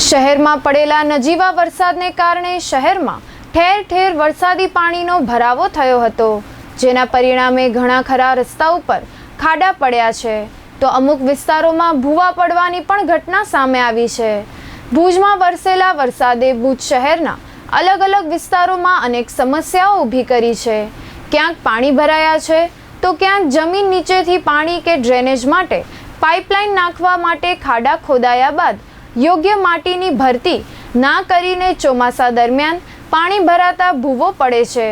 શહેરમાં પડેલા નજીવા વરસાદને કારણે શહેરમાં ઠેર ઠેર વરસાદી પાણીનો ભરાવો થયો હતો, જેના પરિણામે ઘણા ખરા રસ્તા ઉપર ખાડા પડ્યા છે. તો અમુક વિસ્તારોમાં ભૂવા પડવાની પણ ઘટના સામે આવી છે. ભુજમાં વરસેલા વરસાદે ભુજ શહેરના અલગ અલગ વિસ્તારોમાં અનેક સમસ્યાઓ ઊભી કરી છે. ક્યાંક પાણી ભરાયા છે, તો ક્યાંક જમીન નીચેથી પાણી કે ડ્રેનેજ માટે પાઇપલાઇન નાખવા માટે ખાડા ખોદાયા બાદ યોગ્ય માટીની ભરતી ના કરીને ચોમાસા દરમિયાન પાણી ભરાતા ભૂવો પડે છે.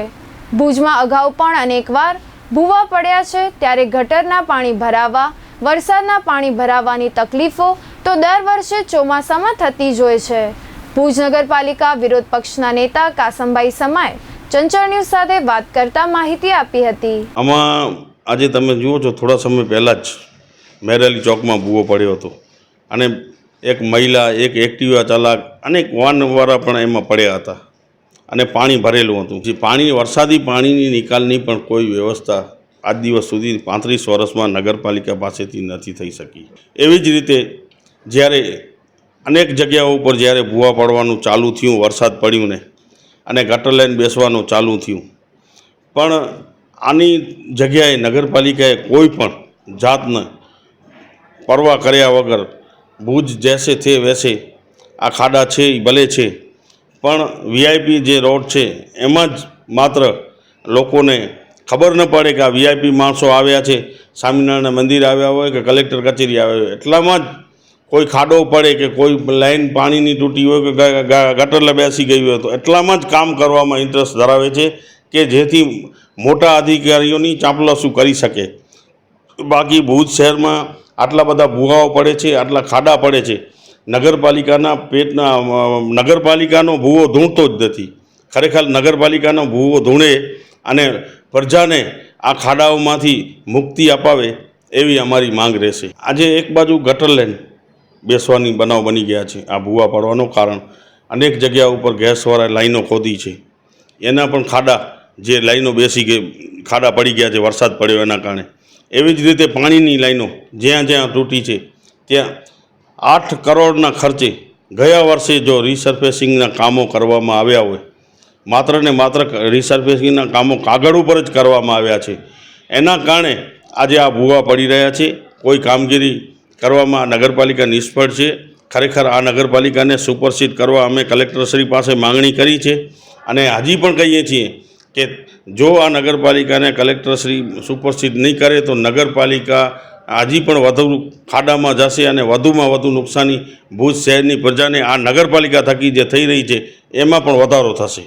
ભુજમાં અગાઉ પણ અનેકવાર ભૂવા પડ્યા છે, ત્યારે ગટરના પાણી ભરાવા, વરસાદના પાણી ભરાવાની તકલીફો તો દર વર્ષે ચોમાસામાં થતી જ હોય છે. ભુજ નગરપાલિકા વિરોધ પક્ષના નેતા કાસમભાઈ સમાય ચંચળ ન્યૂઝ સાથે વાત કરતા માહિતી આપી હતી. આમાં આજે તમે જુઓ છો, થોડા સમય પહેલાં જ મેરેલી ચોકમાં ભૂવો પડ્યો હતો. અને એક મહિલા, એક એક્ટિવા ચાલક, અનેક વાહનવાળા પણ એમાં પડ્યા હતા. અને પાણી ભરેલું હતું. જે પાણી, વરસાદી પાણીની નિકાલની પણ કોઈ વ્યવસ્થા આજ દિવસ સુધી પાંત્રીસ વર્ષમાં નગરપાલિકા પાસેથી નથી થઈ શકી. એવી જ રીતે જ્યારે અનેક જગ્યાઓ ઉપર જ્યારે ભૂવા પડવાનું ચાલુ થયું, વરસાદ પડ્યું ને, અને ગટર લાઈન બેસવાનું ચાલુ થયું. પણ આની જગ્યાએ નગરપાલિકાએ કોઈ પણ જાતને પરવા કર્યા વગર ભુજ જેસે થે વેસે, આ ખાડા છે એ ભલે છે. પણ વીઆઈપી જે રોડ છે, એમાં જ માત્ર લોકોને ખબર ન પડે કે આ વીઆઈપી માણસો આવ્યા છે સ્વામિનારાયણ મંદિર આવ્યા હોય કે કલેક્ટર કચેરી આવ્યા હોય. એટલામાં જ કોઈ ખાડો પડે કે કોઈ લાઈન પાણીની તૂટી હોય કે ગટરલે બેસી ગઈ હોય તો એટલામાં જ કામ કરવામાં ઇન્ટરેસ્ટ ધરાવે છે કે જેથી મોટા અધિકારીઓની ચાંપલાસું કરી શકે. બાકી ભુજ શહેરમાં આટલા બધા ભૂવાઓ પડે છે, આટલા ખાડા પડે છે. નગરપાલિકાના પેટના નગરપાલિકાનો ભૂવો ધૂણતો જ નથી. ખરેખર નગરપાલિકાનો ભૂવો ધૂણે અને પ્રજાને આ ખાડાઓમાંથી મુક્તિ અપાવે એવી અમારી માંગ રહેશે. આજે એક બાજુ ગટર લાઈન બેસવાની બનાવ બની ગયા છે, આ ભૂવા પડવાનું કારણ. અનેક જગ્યા ઉપર ગેસવાળા લાઈનો ખોદી છે. એના પણ ખાડા, જે લાઈનો બેસી ગઈ, ખાડા પડી ગયા છે, વરસાદ પડ્યો એના કારણે. એવી જ રીતે પાણીની લાઈનો જ્યાં જ્યાં તૂટી છે, ત્યાં આઠ કરોડના ખર્ચે ગયા વર્ષે જો રિસર્ફેસિંગના કામો કરવામાં આવ્યા હોય, માત્ર ને માત્ર રિસર્ફેસિંગના કામો કાગળ ઉપર જ કરવામાં આવ્યા છે. એના કારણે આજે આ ભૂવા પડી રહ્યા છે, કોઈ કામગીરી કરવામાં નગરપાલિકા નિષ્ફળ છે. ખરેખર આ નગરપાલિકાને સુપરસીડ કરવા અમે કલેક્ટરશ્રી પાસે માંગણી કરી છે અને હજી પણ કહીએ છીએ કે જો આ નગરપાલિકાને કલેક્ટરશ્રી સુપરસીડ નહીં કરે, તો નગરપાલિકા હજી પણ વધુ ખાડામાં જશે અને વધુમાં વધુ નુકસાની ભુજ શહેરની પ્રજાને આ નગરપાલિકા થકી જે થઈ રહી છે, એમાં પણ વધારો થશે.